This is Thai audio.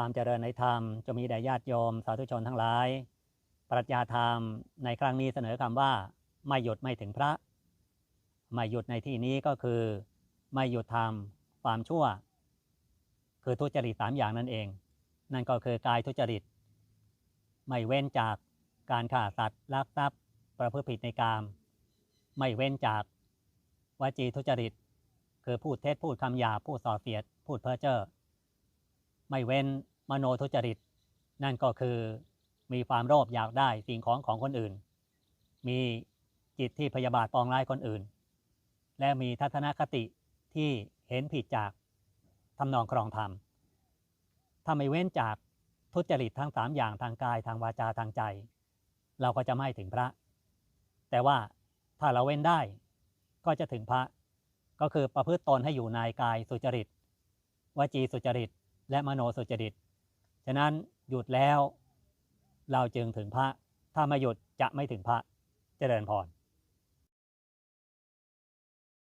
ความเจริญในธรรมจะมีแด่ญาติโยมสาธุชนทั้งหลาย ปรัชญาธรรมในครั้งนี้เสนอคำว่า ไม่หยุดไม่ถึงพระ ไม่หยุดในที่นี้ก็คือ ไม่หยุดทำความชั่ว คือทุจริตสามอย่างนั่นเอง นั่นก็คือกายทุจริต ไม่เว้นจากการฆ่าสัตว์ลักทรัพย์ ประพฤติผิดในกาม ไม่เว้นจากวจีทุจริต คือพูดเท็จพูดคำหยาพูดส่อเสียด พูดเพ้อเจ้อ ไม่เว้นมโนทุจริต นั่นก็คือมีความโลภอยากได้สิ่งของของคนอื่น มีจิตที่พยาบาทปองร้ายคนอื่น และมีทัศนคติที่เห็นผิดจากทำนองครองธรรมถ้าไม่เว้นจากทุจริตทั้งสามอย่างทางกายทางวาจาทางใจ เราก็จะไม่ถึงพระ แต่ว่าถ้าเราเว้นได้ก็จะถึงพระ ก็คือประพฤติตนให้อยู่ในกายสุจริต วจีสุจริต และมโนสุจริต ฉะนั้นหยุดแล้วเราจึงถึงพระ ถ้าไม่หยุดจะไม่ถึงพระ เจริญพร